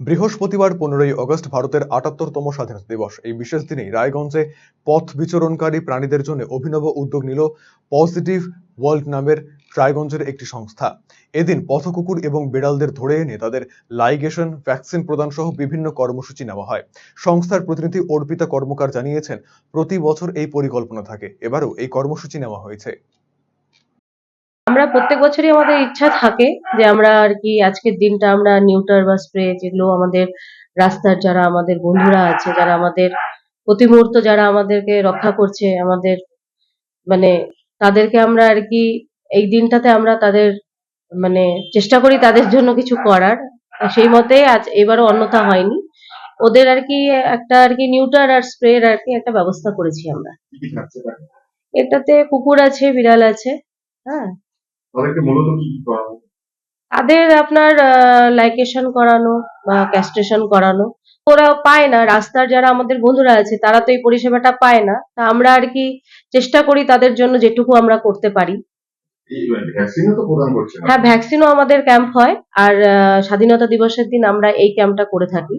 বৃহস্পতিবার পনেরোই আগস্ট ভারতের আটাত্তরতম স্বাধীনতা দিবস। এই বিশেষ দিনে রায়গঞ্জে পথ বিচরণকারী প্রাণীদের জন্য অভিনব উদ্যোগ নিল পজিটিভ ওয়ার্ল্ড নামের রায়গঞ্জের একটি সংস্থা। এদিন পথকুকুর এবং বিড়ালদের ধরে এনে তাদের লাইগেশন, ভ্যাকসিন প্রদান সহ বিভিন্ন কর্মসূচি নেওয়া হয়। সংস্থার প্রতিনিধি অর্পিতা কর্মকার জানিয়েছেন, প্রতি বছর এই পরিকল্পনা থাকে। এবারও এই কর্মসূচি নেওয়া হয়েছে। আমরা প্রত্যেক বছরই আমাদের ইচ্ছা থাকে যে আমরা আর কি আজকের দিনটা আমরা নিউটার বা স্প্রে যেগুলো আমাদের রাস্তার যারা আমাদের বন্ধুরা আছে যারা আমাদের প্রতি মুহূর্ত যারা আমাদেরকে রক্ষা করছে আমাদের মানে তাদেরকে আমরা আর কি এই দিনটাতে আমরা তাদের মানে চেষ্টা করি তাদের জন্য কিছু করার। সেই মতে আজ এবারও অন্যথা হয়নি। ওদের আর কি একটা আর কি নিউটার আর স্প্রের আর কি একটা ব্যবস্থা করেছি আমরা। এটাতে কুকুর আছে বিড়াল আছে হ্যাঁ। তাদেরকে মূলত কি কি করাবো তাদের আপনার লাইকেশন করানো বা ক্যাস্ট্রেশন করানো। ওরা পায় না রাস্তার যারা আমাদের বন্ধুরা আছে তারা তো এই পরিষেবাটা পায় না। তা আমরা আর কি চেষ্টা করি তাদের জন্য যেটুকু আমরা করতে পারি। হ্যাঁ ভ্যাকসিনও আমাদের ক্যাম্প হয়। আর স্বাধীনতা দিবসের দিন আমরা এই ক্যাম্পটা করে থাকি।